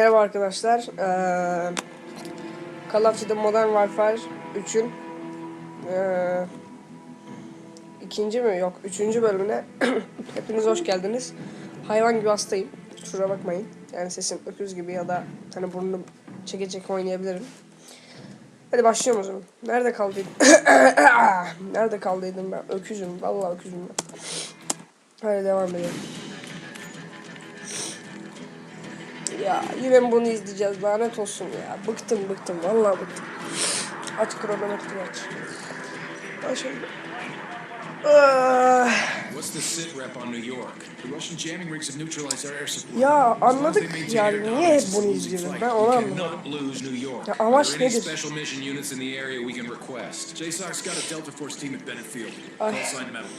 Merhaba arkadaşlar. Ee, Call of Duty Modern Warfare 3'ün ee, ikinci mi yok üçüncü bölümüne hepiniz hoş geldiniz. Hayvan gibi hastayım. Kusura bakmayın. Yani sesim öküz gibi ya da hani burnum çeke çeke oynayabilirim. Hadi başlıyorum o zaman. Nerede kaldıydım? Nerede kaldıydım ben? Öküzüm. Vallahi öküzüm ben. Hadi devam edelim. Ya yine mi bunu izleyeceğiz lanet olsun ya. Bıktım bıktım vallahi bıktım. Aç kronometreyi aç. Başım. Ah, What's the sit rep on New York? The Russian jamming rigs have neutralized our air support. Ya anladık yani niye hep bunu izliyoruz ben We onu anlamadım. cannot lose New York. Ya amaç Are there any nedir? special mission units in the area we can request? JSOC's got a Delta Force team at Bennett Field. Call sign metal.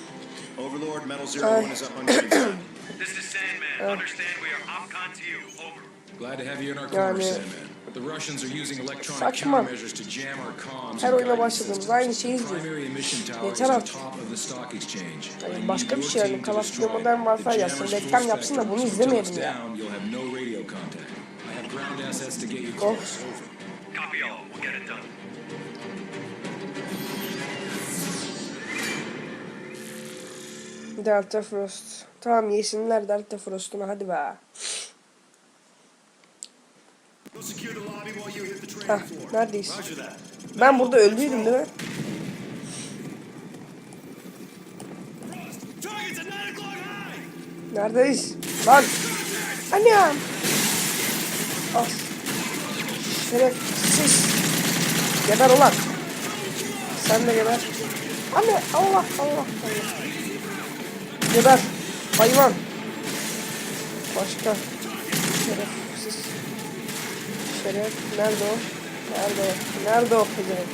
Overlord, Metal Zero One is up on your. This is Sandman. Understand we are OPCON to you. Over. Glad to have you in our corner, Yani- Sandman. But the Russians are using electronic Saçma. countermeasures to jam our comms Her oyuna başladığımız aynı şeyi izliyoruz. Yeter on artık. top of the stock exchange. Yani başka bir şey yani Call of Duty. Modern Warfare jammer's reklam yapsın da bunu izlemeyelim ya. down, You'll have no radio contact. I have ground assets to get you Oh. close. Over. Copy all. We'll get it done. Delta Frost. Tamam yesinler Delta Frost'unu hadi be. Hah neredeyiz? Ben burada öldüydüm değil mi? Targets at 9 o'clock high! Neredeyiz? Lan! Annem! As. Şerefsiz. Geber ulan. Sen de geber. Anne Allah Allah Allah. Geber. Hayvan. Başka. Şerefsiz. Şeref. Nerede o? Nerede o? Nerede o pezevenk?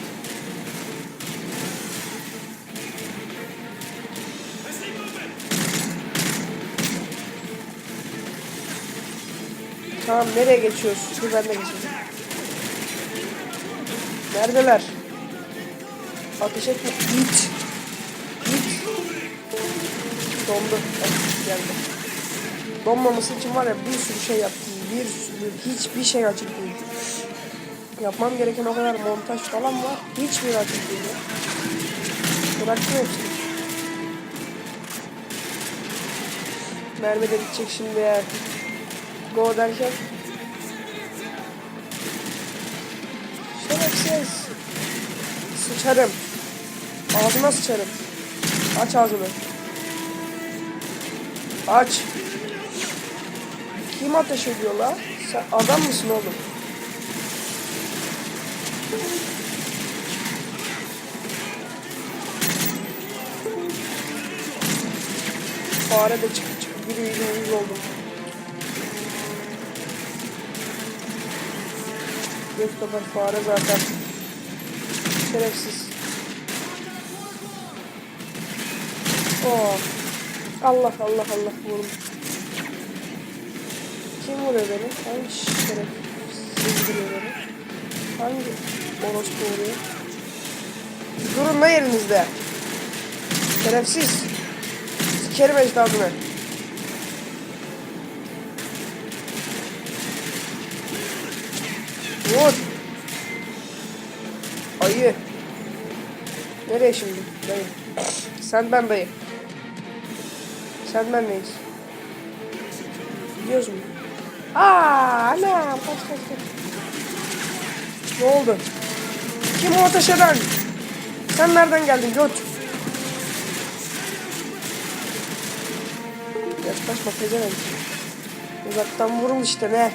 Tamam nereye geçiyoruz? Dur ben de geçeyim. Neredeler? Ateş etme. Git. Git. Dondu. Geldi. Donmaması için var ya bir sürü şey yaptım. Bir sürü. Hiçbir şey açık değil. Yapmam gereken o kadar montaj falan var. Hiçbir açık değil. Bıraktım hepsini. Mermi de bitecek şimdi ya. Go derken. Şerefsiz. Sıçarım. Ağzına sıçarım. Aç ağzını. Aç. Kim ateş ediyor la? Sen adam mısın oğlum? Fare de çıktı çıktı. Biri yüzü yüz oldu. Göz kadar fare zaten. Şerefsiz. Oh. Allah Allah Allah vurun. Vuruyor beni? Hangi şerefsiz vuruyor beni? Hangi orospu vuruyor? Durun da yerinizde. Şerefsiz. Sikerim ecdadını. Vur. Ayı. Nereye şimdi? Dayı. Sen ben dayı. Sen ben neyiz? Gidiyoruz mu? Aa, anam. Kaç kaç kaç. Ne oldu? Kim o ateş eden? Sen nereden geldin göt? Yaklaşma pezevenk. Uzaktan vurul işte ne?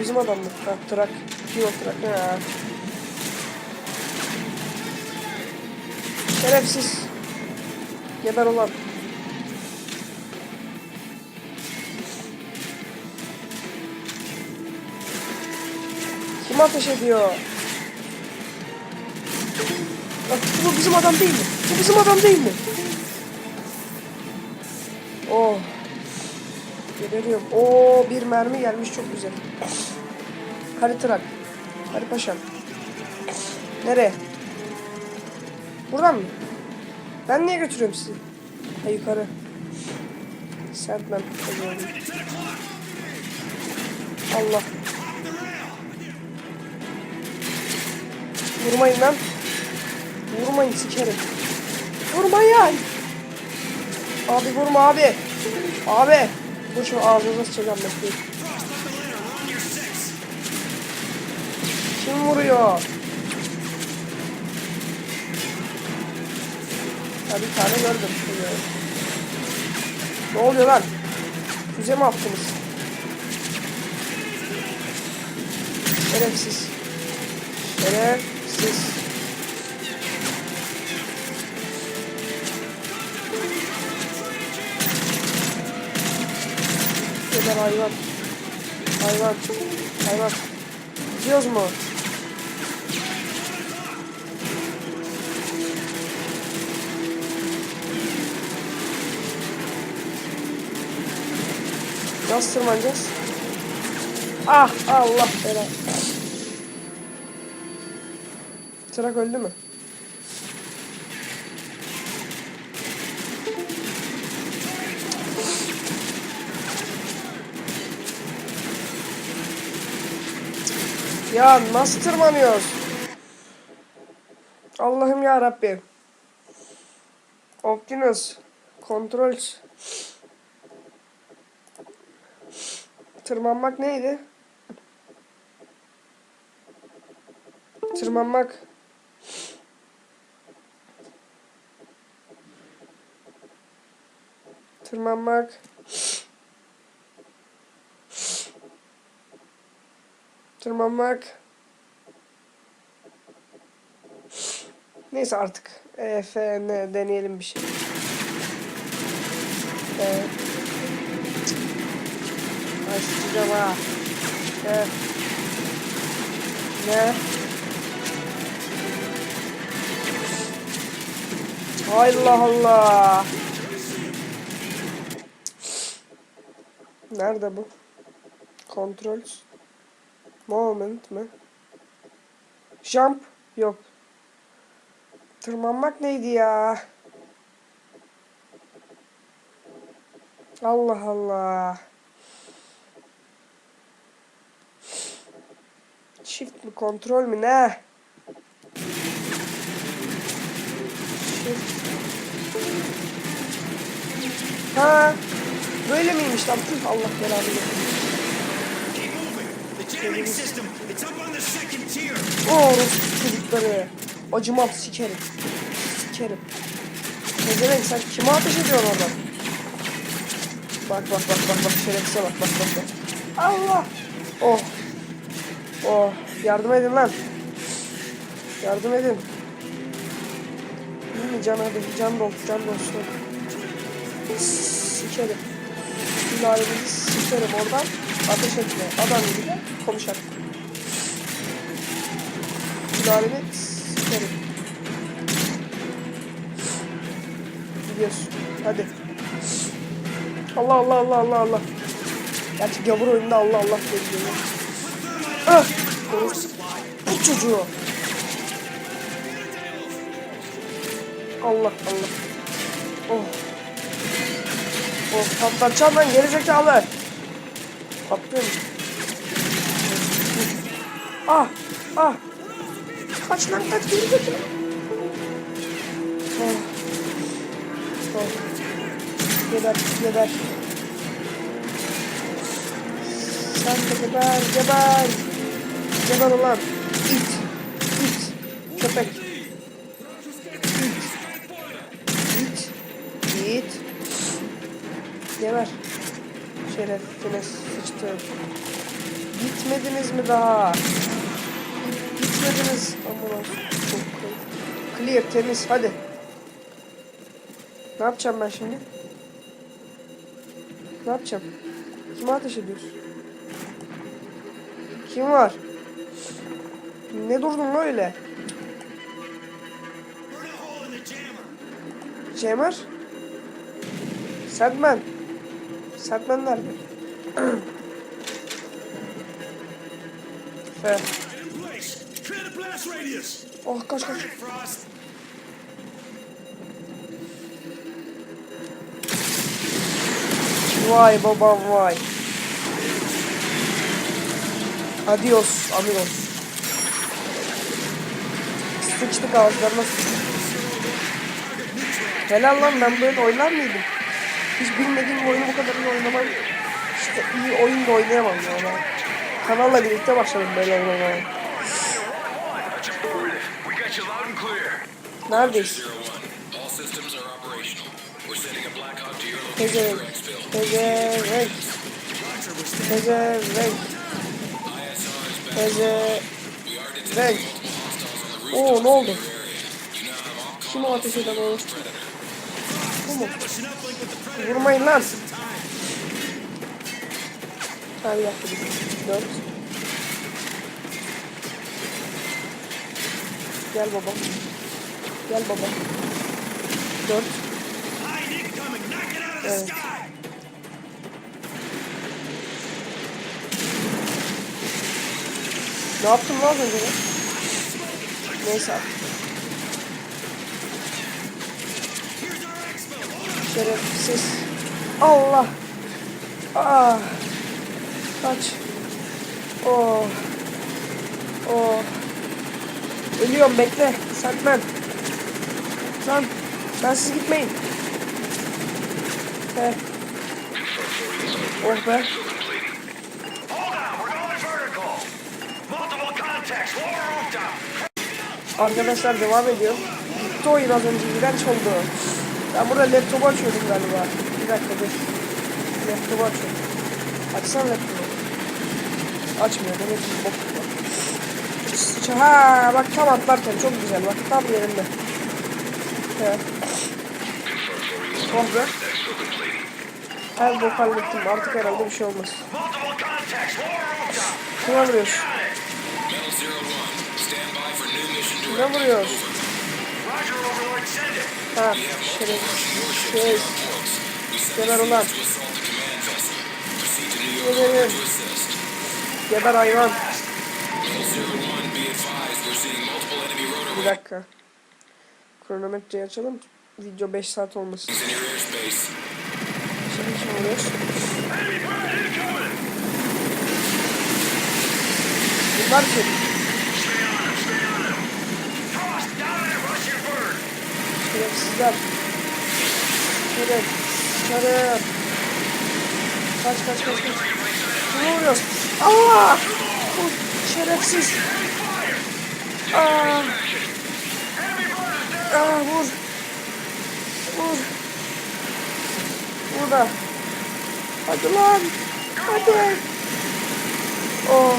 Bizim adam mı? Ha, trak. Kim o trak? Ha. Şerefsiz. Geber olan. Kim ateş ediyor? Bak bu bizim adam değil mi? Bu bizim adam değil mi? Oh. Geberiyorum. Oo bir mermi gelmiş çok güzel. Hadi trak. Hadi paşam. Nereye? Buradan mı? Ben niye götürüyorum sizi? Ha yukarı. Sandman. Allah. Vurmayın lan. Vurmayın sikerim. Vurmayın. Abi vurma abi. Abi. Dur şu ağzınıza sıçacağım bekleyin. Kim vuruyor? Ya bir tane gördüm. Ne oluyor lan? Füze mi attınız? Şerefsiz. Şerefsiz. Geber hayvan. Hayvan. Hayvan. Gidiyoruz mu? Nasıl tırmanacağız? Ah Allah bela. Trak öldü mü? Ya nasıl tırmanıyoruz? Allah'ım ya Rabbim. Optimus kontrol Tırmanmak neydi? Tırmanmak. Tırmanmak. Tırmanmak. Neyse artık. E, F, N deneyelim bir şey. Evet. Başlayacağım ha. Ne? Ne? Allah Allah. Nerede bu? Controls. Moment mi? Jump? Yok. Tırmanmak neydi ya? Allah Allah. Shift mi kontrol mü ne? Shift. Böyle miymiş lan? Tüh, Allah belanı orospu çocukları. Acımam sikerim. Sikerim. Pezevenk sen kime ateş ediyorsun oradan? Bak bak bak bak bak şerefsize bak bak bak bak. Allah. Oh. Oh. Yardım edin lan. Yardım edin. İyi mi can hadi can dol can dolsun. Sikerim. Sülalemizi sikerim oradan. Ateş etme. Adam gibi konuşalım. Sülalemi sikerim. Gidiyoruz. Hadi. Allah Allah Allah Allah Allah. Gerçi gavur oyununda Allah Allah gidiyor. Ah! Bu çocuğu. Allah Allah. Oh. Oh patlatacağım ben gerizekalı. Patlıyor mu? Ah! Ah! Kaç lan kaç gerizekalı. Oh. Oh. Geber, geber. Sen de geber, geber. Geber ulan. İt. İt. Köpek. Geber. Şerefine sıçtı. Gitmediniz mi daha? Gitmediniz. Aman çok Clear, temiz. Hadi. Ne yapacağım ben şimdi? Ne yapacağım? Kime ateş ediyorsun? Kim var? Ne durdun öyle? Cemer? Sandman. Sandman nerede? Radius. Oh kaç kaç. Vay babam vay. Adios amigos. Sıçtık ağızlarına sıçtık. Helal lan ben böyle oynar mıydım? Hiç bilmediğim oyunu bu kadar iyi oynamam. İşte iyi oyun da oynayamam ya ben. Kanalla birlikte başladım böyle oynamaya. Neredeyiz? Pezevenk. Pezevenk. Pezevenk. Pezevenk. Oo ne oldu? Kim ateş eden o? Bu mu? Vurmayın lan. Ha bir dakika. Dört. Gel baba. Gel baba. Dört. Evet. Ne yaptın lan önce? Neyse abi. Şerefsiz. Allah. Ah. Kaç. Oh. Oh. Ölüyorum bekle. Sentmen. Lan. Ben siz gitmeyin. He. Oh be. Arkadaşlar devam ediyor. Bitti oyun az önce. iğrenç oldu. Ben burada laptopu açıyordum galiba. Bir dakika dur. Laptopu açıyorum. Açsana laptopu. Açmıyor. Demek ki bok. Ç- Ha bak tam atlarken çok güzel. Bak tam yerinde. Evet. Be. Her bok hallettim. Artık herhalde bir şey olmaz. Kime vuruyoruz? Directives. vuruyoruz? Roger, Overlord, send it. Ha warships Şey. Geber ulan. assist. Geber hayvan. Bir dakika. Kronometreyi açalım. Video 5 saat olmasın. Şimdi kim incoming. Bunlar kim? Şerefsizler. Şeref. Şeref. Kaç kaç kaç kaç. Kimi vuruyoruz? Allah! Bu şerefsiz. Aa, aa vur. Vur. Burada. Hadi lan. Hadi. Oh.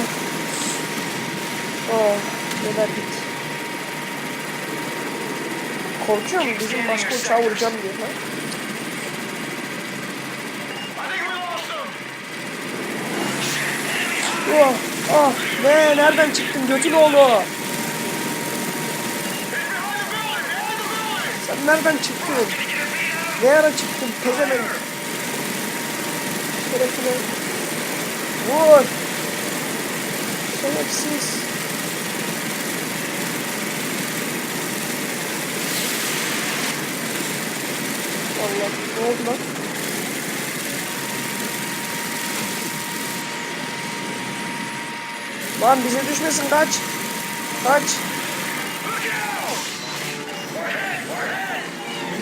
Oh. Geber git. Korkuyor mu bizim başka uçağı vuracağım diye him. Oh, oh, ne, nereden çıktın götün oğlu? Sen nereden çıktın? Ne ara çıktın pezevenk? Şerefine. Vur. Şerefsiz. Allah, ne oldu lan? Lan bize düşmesin kaç. Kaç.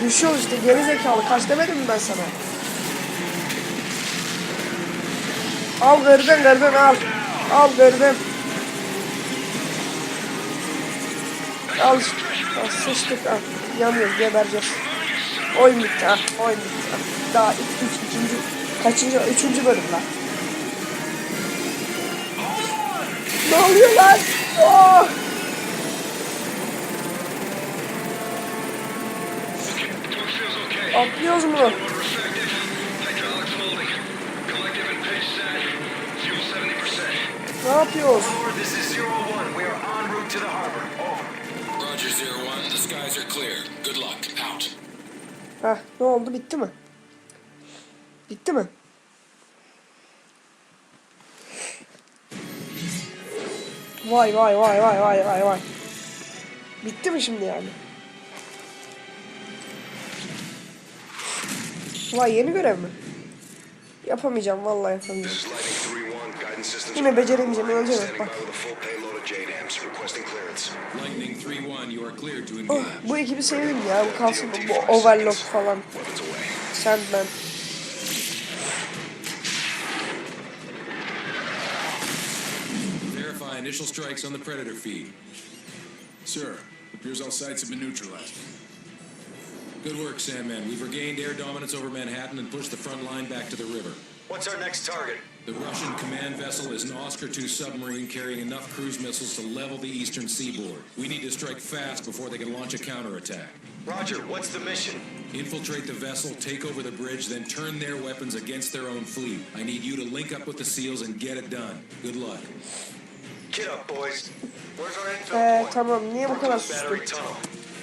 Düşüyor işte geri zekalı. Kaç demedim mi ben sana? Al gırdım gırdım al. Al gırdım. Al. al sıçtık al. Yanıyoruz gebereceğiz. Ha. Oyun bitti ha. Daha ilk üç, ikinci, kaçıncı, üçüncü bölüm lan. Ne oluyor lan? Oh! Atlıyoruz mu? Motor effective. Hydraulics holding. Collective and pitch set. Fuel 70%. Ne yapıyoruz? Roger Zero One, the skies are clear. Good luck. Heh, ne oldu? Bitti mi? Bitti mi? Vay vay vay vay vay vay vay. Bitti mi şimdi yani? Vay yeni görev mi? Yapamayacağım vallahi yapamayacağım. This is Lightning 3-1. Guidance Yine beceremeyeceğim, online. bak. by with a full payload of JDAMs. Requesting clearance. Lightning 3-1, you are cleared to Oh, engage. bu ekibi sevdim ya. Bu kalsın bu, bu Overlock falan. Weapons away. Sandman. Verify initial strikes on the Predator feed. Sir, appears all sites have been neutralized. Good work, Sandman. We've regained air dominance over Manhattan and pushed the front line back to the river. What's our next target? The Russian command vessel is an Oscar II submarine carrying enough cruise missiles to level the eastern seaboard. We need to strike fast before they can launch a counterattack. Roger, what's the mission? Infiltrate the vessel, take over the bridge, then turn their weapons against their own fleet. I need you to link up with the SEALs and get it done. Good luck. Get up, boys. Where's our infill Ee, eh, point? tamam niye bu kadar sustum? battery tunnel.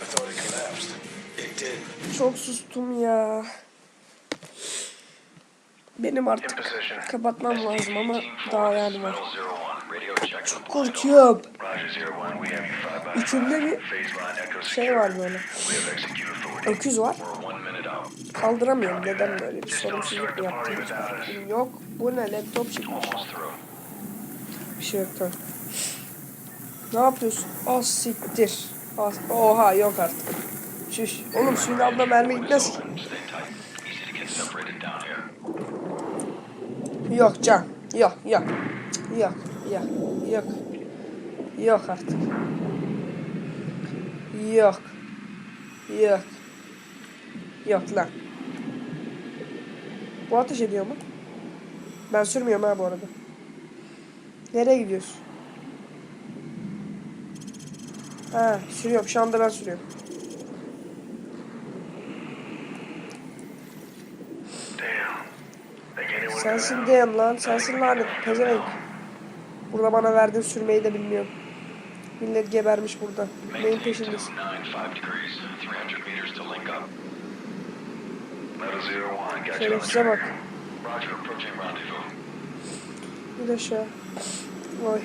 I thought it collapsed. It did. Çok sustum ya. Eh, Benim artık kapatmam lazım ama daha yani var. Korkuyorum. İçimde bir şey var böyle. Öküz var. Kaldıramıyorum. Neden böyle bir sorumsuzluk yaptım? Yok. Bu ne? Laptop çıkmış. Bir şey yok. Ne yapıyorsun? Ah siktir. Ah, oha yok artık. Şuş. Oğlum suyun altına mermi gitmez ki. Yok can. Yok yok. Yok yok yok. Yok artık. Yok. Yok. Yok lan. Bu ateş ediyor mu? Ben sürmüyorum ha bu arada. Nereye gidiyorsun? Ha sürüyorum. Şu anda ben sürüyorum. Sensin diyen lan. Sensin lanet. Pezevenk. Burada bana verdiğin sürmeyi de bilmiyorum. Millet gebermiş burada. Neyin peşindesin? Şerefsize bak. Bir aşağı. Vay.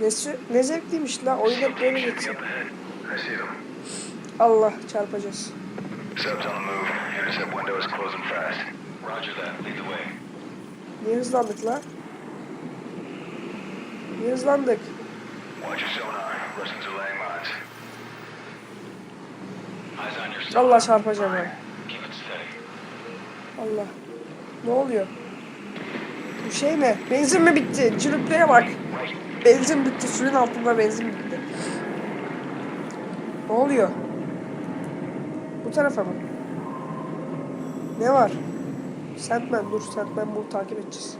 Ne, ne zevkliymiş la. Oyun hep böyle geçsin. Allah çarpacağız. Subs on the move. Intercept window is closing fast. Roger that. Lead the way. Niye hızlandık la? Niye hızlandık? Allah çarpacağım steady. Allah. Ne oluyor? Bu şey ne? Benzin mi bitti? Cülüplere bak. Benzin bitti. Suyun altında benzin bitti. Ne oluyor? Bu tarafa mı? Ne var? Sentmen dur. Sentmen bunu takip edeceğiz.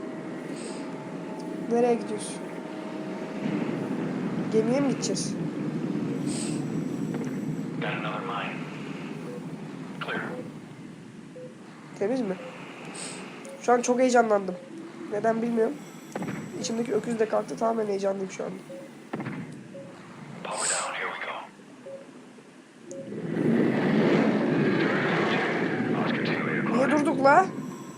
Nereye gidiyorsun? Gemiye mi gideceğiz? Temiz mi? Şu an çok heyecanlandım. Neden bilmiyorum. İçimdeki öküz de kalktı. Tamamen heyecanlıyım şu anda. Power down. Here we go. Oscar 2 later. Niye durduk la?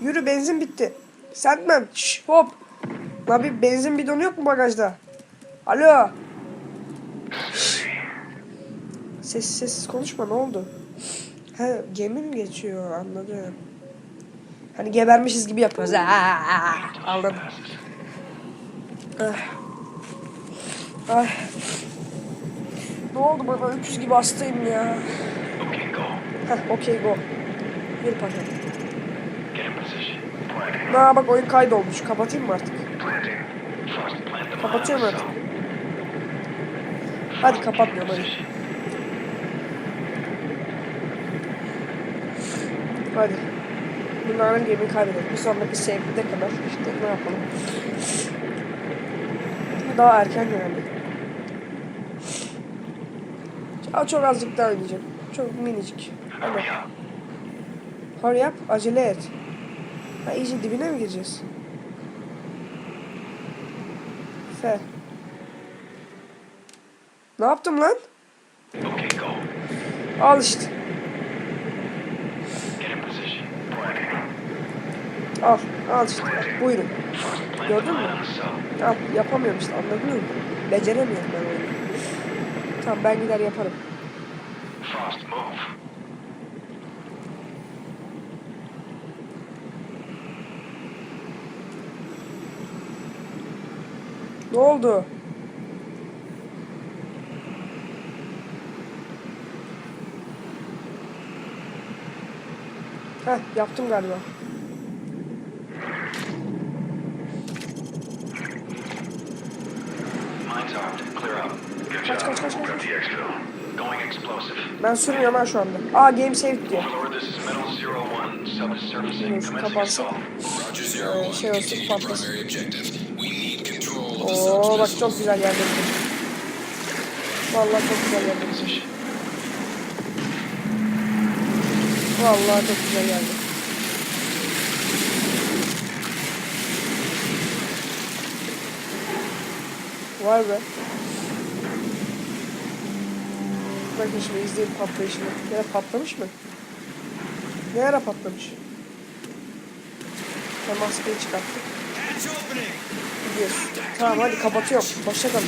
Yürü benzin bitti. Sentmen. Şş, hop. La bir benzin bidonu yok mu bagajda? Alo. Şş. Sessiz sessiz konuşma ne oldu? He gemi mi geçiyor anladım. Hani gebermişiz gibi yapıyoruz. Aa, anladım. Ah. Ay. Ne oldu bana öküz gibi hastayım ya. Okay, go. Heh okey go. Bir paket. Aa bak oyun kaydolmuş. Kapatayım mı artık? Kapatıyorum artık. Hadi kapatmıyorum hadi. Hadi. Bunların gemiyi kaybedelim. Bir sonraki sevgide kadar işte ne yapalım. Daha erken yani. Aa, çok azıcık daha oynayacağım. Çok minicik. Up. Hurry up. Acele et. Ha iyice dibine mi gireceğiz? F. Ne yaptım lan? Al işte. Al. Al işte. Buyurun. Gördün mü? Al. Yapamıyorum işte anladın mı? Beceremiyorum ben oyunu. Tamam ben gider yaparım. Frost, move. Ne oldu? Heh yaptım galiba. Mine's armed. Clear out. Good Kaç kaç kaç kaç. Ben sürmüyorum ha şu anda. Aa game saved diyor. Neyse, kapansın. Ee, şey olsun, patlasın. Oo bak çok güzel yerde. Vallahi çok güzel yerde. Vallahi çok güzel yerde. Vay be. Bakın şimdi izleyin patlayışını. Ya patlamış mı? Ne ara patlamış? Ben maskeyi çıkarttık. Hatch opening. Gidiyoruz. Tamam hadi kapatıyorum. Hoşçakalın.